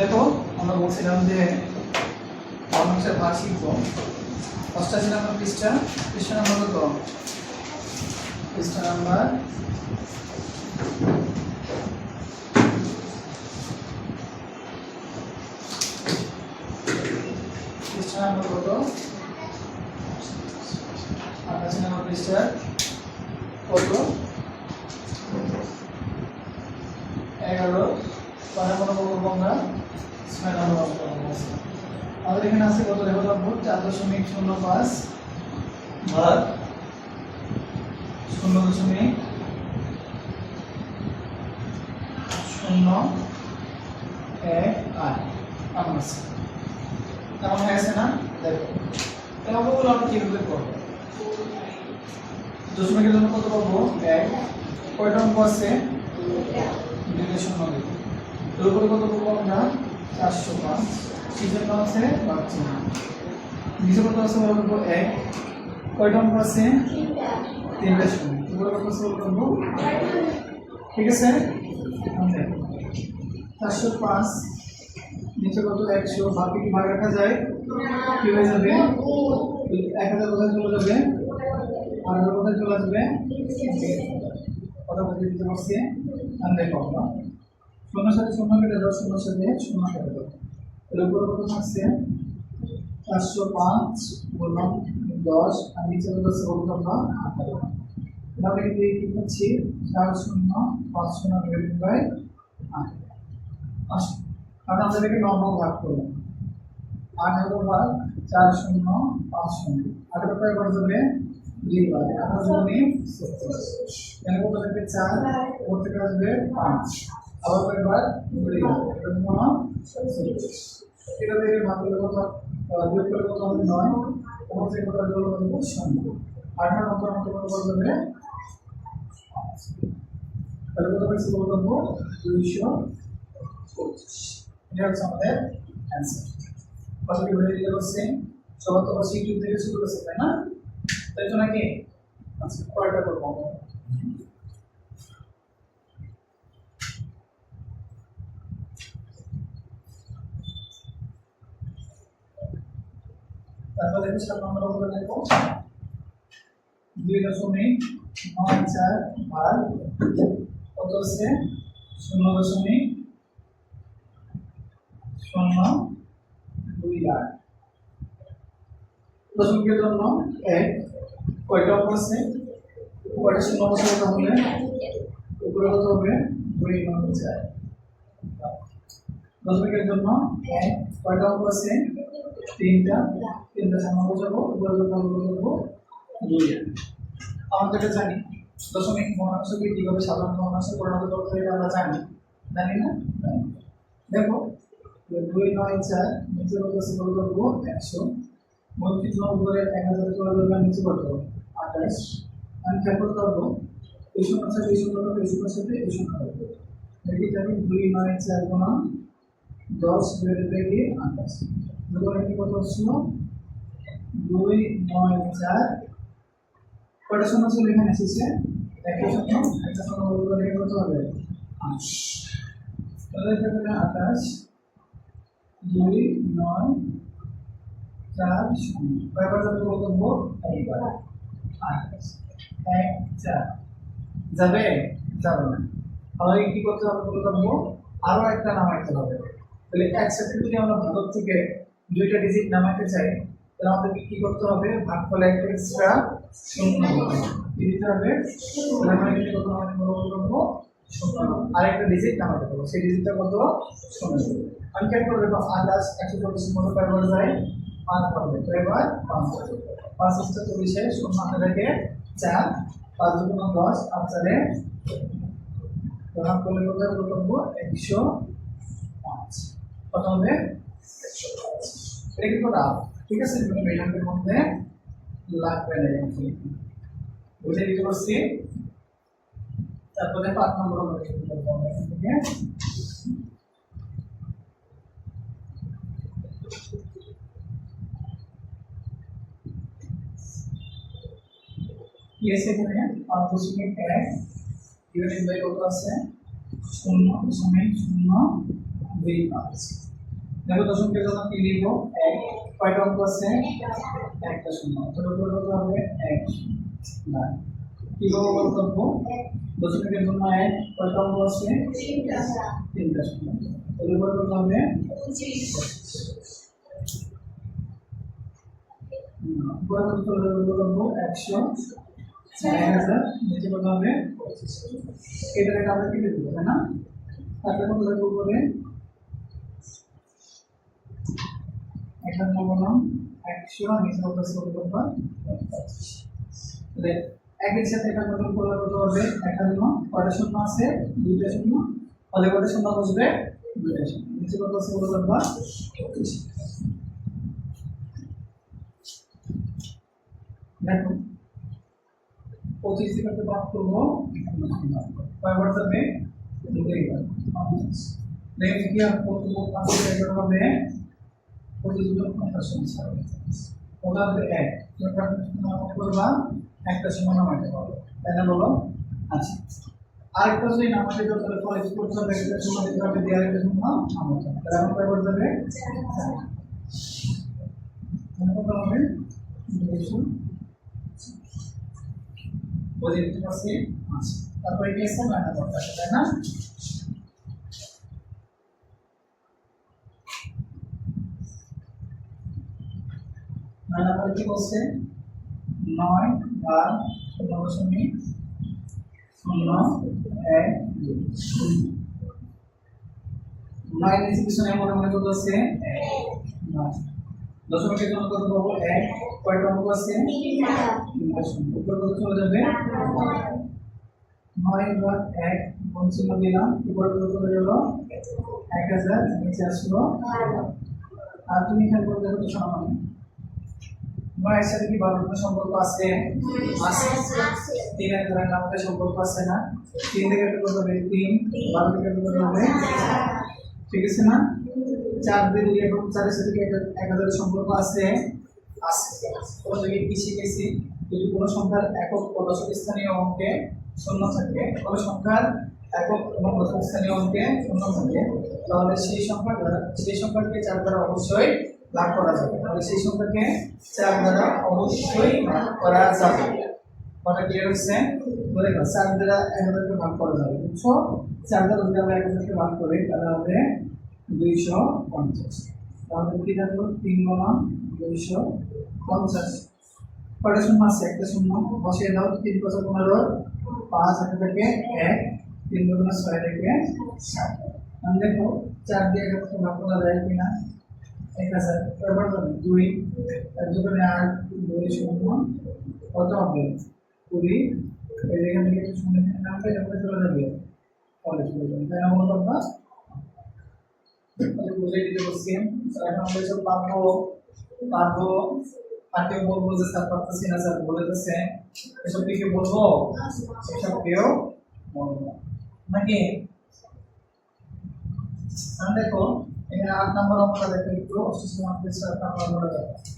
দেখো, আমরা বলছিলাম যে মানুষের ভাগ শিখব অষ্টাশি নাম্বার পৃষ্ঠা পৃষ্ঠা নাম্বার কত? পৃষ্ঠা নাম্বার পৃষ্ঠা নাম্বার কত? নাম্বার পৃষ্ঠা কত এগারো পরে কোনো বলব আমরা ছয় নম্বর অঙ্ক করব। আমাদের এখানে আছে কত দেখো রাখব চার দশমিক শূন্য পাঁচ। ভাগ? শূন্য দশমিক শূন্য এক আট। এমন আছে। এমন হয়ে আছে না? দেখো। এই অঙ্কগুলো আমরা কীভাবে করব? দশমিকের জন্য কত পাবো? এক। কয়টা অঙ্ক আছে? দুইটা শূন্য দেবো এর উপরে কত পাবো আমরা? চারশো পাঁচ। সেজন্য আছে পাচ্ছি না নিচে কত আছে বলব এক। কয়টা অঙ্ক আছে? তিনটা শূন্য। উপরে কত আছে বলব ঠিক আছে? চারশো পাঁচ। নিচে কত? একশো। বাকি কি ভাগ রাখা যায়? কি হয়ে যাবে? এক হাজার কোথায় চলে যাবে? আর কোথায় চলে আসবে? কথা বলতে দিতে পারছি আমি দেখো শূন্য সাথে শূন্য কেটে দাও শূন্য সাথে শূন্য কেটে দাও এর উপরে কত থাকছে চারশো পাঁচ বললাম দশ আর নিচে কত আছে বলতো আমরা আঠারো তাহলে কিন্তু এই কি পাচ্ছি চার শূন্য পাঁচ শূন্য ডিভাইডেড বাই আট আসুন আমরা এটাকে নম্বর ভাগ করলাম আঠারো ভাগ চার শূন্য পাঁচ শূন্য আঠারো কয় বার যাবে দুই বার আঠারো জনে সত্তর কত চার ওর থেকে আসবে পাঁচ আবার কয়বার এটা থেকে দুই হবে? নয়। ওর থেকে কত আসবে কত শূন্য আঠারো নম্বর মতো হয়ে সবার তো অবশ্যই ইউটিউব থেকে শুরু করছে তাই না? তাই তো নাকি আচ্ছা কয়টা করব আমরা? তারপর সাত নম্বর অঙ্কটা দেখো দুই দশমিক নয় চার ভাগ কত আছে শূন্য দশমিক শূন্য দুই আট দশমিকের জন্য এক কয়টা অঙ্ক আছে কয়টা শূন্য বসে তাহলে উপরে কত হবে দুই নয় চার দশমিকের জন্য এক, কয়টা অঙ্ক আছে? তিনটা তিনটা শূন্য বসাবো, উপরে বসাবো দুই আমাদের এটা জানি দশমিক ভগ্নাংশকে কীভাবে সাধারণ ভগ্নাংশে পরিণত করতে হবে আমরা জানি। জানি না? দেখো দুই নয় চার নিচে কত আছে বলে করব একশো। বত্রিশ নম্বরে এক হাজার আর নিচে কত আঠাশ। আমি খেয়াল করতে পারব, এই সংখ্যার সাথে এই সংখ্যা এই সংখ্যার সাথে এই সংখ্যা দেখি জানি দুই নয় চার গুণা দশ ডিভাইডেড বাই কি আঠাশ দেখো এখানে কত আসলো দুই নয় চার। কয়টা শূন্য ছিল এখানে? এসেছে। একটা শূন্য একটা কত হবে? আঠাশ। দুই নয় চার শূন্য। কয়বার যাবে একবার। আঠাশ। এক চার। যাবে? যাবে না। তাহলে কি করতে হবে বলব আরও একটা নামাইতে হবে। তাহলে একসাথে যদি আমরা ভাগক থেকে দুইটা ডিজিট নামাতে চাই, তাহলে আমাদেরকে কি করতে হবে? ভাগ ফলে একটা এক্সট্রা শূন্য কি দিতে হবে? কত পারব বলব শূন্য আরেকটা ডিজিট নামাতে পারব সেই ডিজিটটা কত? শূন্য আমি কেন করে দেখো, আন্দাজ একশো চল্লিশ মতো কয়বার যায়। পাঁচ পাবে তো এবার পাঁচ। পাঁচ হচ্ছে চল্লিশে, শূন্য হাতে থেকে চার। পাঁচ দুগুণ দশ আর চারে ভাগ করলে কত হবে? বলব একশো কত হবে একশো পাঁচ এটা কিন্তু রাফ ঠিক আছে তুমি মেজারের মধ্যে লাগবে না এখানে। বুঝে দিতে পারছি তারপরে পাঁচ নম্বর আমরা শুরু করব আমরা এখান থেকে কি আছে এখানে পাঁচ দশমিক এক ডিভাইডেড বাই কত আছে শূন্য দশমিক শূন্য দুই পাঁচ দেখো দশমিকের জন্য কি লিখব? এক, কয়টা অঙ্ক আছে? একটা শূন্য। তাহলে উপরে কত হবে, এক না কি করব বলতো দশমিকের জন্য এক, কয়টা অঙ্ক আছে? তিনটা শূন্য। তাহলে উপরে কত হবে একশো। চার হাজার নিচে কত হবে এটা আমরা কেটে দেবো তাই না? তারপরে কত লাগবে উপরে এখানে বললাম একশো নিচে আছে কত একের সাথে এটা কত করলে কত হবে একান্ন কয়টা শূন্য আছে দুইটা শূন্য তাহলে কয়টা শূন্য বসবে দুইটা শূন্য নিচে কত আছে পঁচিশ দেখো পঁচিশ থেকে বাদ করব কয়বার যাবে কি আর কত পাঁচ এগারো হবে গুলো পঞ্চাশ সমস্যা হবে হবে এক করবা একটা সমান আমাকে পাবো তাই না বলো আচ্ছা আরেকটা যদি নামাজে তো তাহলে কলেজ করতে হবে একটা সময় দিতে হবে দিয়ে আরেকটা সময় চার। তাহলে হবে বুঝে আচ্ছা তারপরে কি আছে দরকার তাই না মাইনাস পরে কি বলছে? নয় বার শূন্য দশমিক শূন্য। এক নয় মনে মনে কত আছে? নয় দশমিকের জন্য কত পাবো? এক। কয়টা অঙ্ক আছে? উপরে কত চলে যাবে? নয় বার এক। চিহ্ন দিলাম? উপরে কত চলে গেল? এক হাজার। নিচে আসলো। আর তুমি এখানে বলতে কত সমান নয়ের সাথে কি বারোর কোনো সম্পর্ক আছে? আছে। তিনের ধরেন নামটা সম্পর্ক আছে না? তিন থেকে একটা কত হবে তিন? বারো থেকে একটা কত হবে ঠিক আছে না? চার দুই এবং চারের সাথে কি এক হাজারের সম্পর্ক আছে? আছে। কোনো জায়গায় কি শিখেছি? যদি কোনো সংখ্যার একক ও দশক স্থানীয় অঙ্কে শূন্য থাকে কোনো সংখ্যার একক এবং দশক স্থানীয় অঙ্কে শূন্য থাকে। তাহলে সেই সংখ্যা সেই সংখ্যাকে চার দ্বারা অবশ্যই ভাগ করা যাবে। তাহলে সেই সংখ্যাকে চার দ্বারা অবশ্যই ভাগ করা যাবে। কথা ক্লিয়ার হচ্ছে? বলে দাও চার দ্বারা এক হাজারকে ভাগ করা যাবে। বুঝছ? চার দ্বারা যদি আমরা এক হাজারকে ভাগ করি, তাহলে হবে দুইশো পঞ্চাশ। তাহলে কি থাকল? তিন গুণন দুইশো পঞ্চাশ। কয়টা শূন্য আছে? একটা শূন্য। বসিয়ে দাও, তিন পাঁচ পনেরো। পাঁচ একটা থেকে এক, তিন দুগুণ ছয় থেকে সাত। দেখো, চার দিয়ে একটা ভাগ করা যায় কিনা? এক হাজার তারপর দুই দুগুণে আট দুই শূন্য কত হবে? কুড়ি চলে যাবে কলেজ চলে তাই তোমরা তাহলে বুঝে দিতে বলছি এখন আমরা এসব পারব পারব আর বলব যে স্যার পারতেছি না স্যার বলে দিচ্ছে। এসব কি কেউ বলব? এসব কেউ বলব নাকি? দেখো এখানে আট নম্বর অঙ্কটা দেখো একটু অসুস্থ মাত্রে সাত নম্বর অঙ্কটা দেখো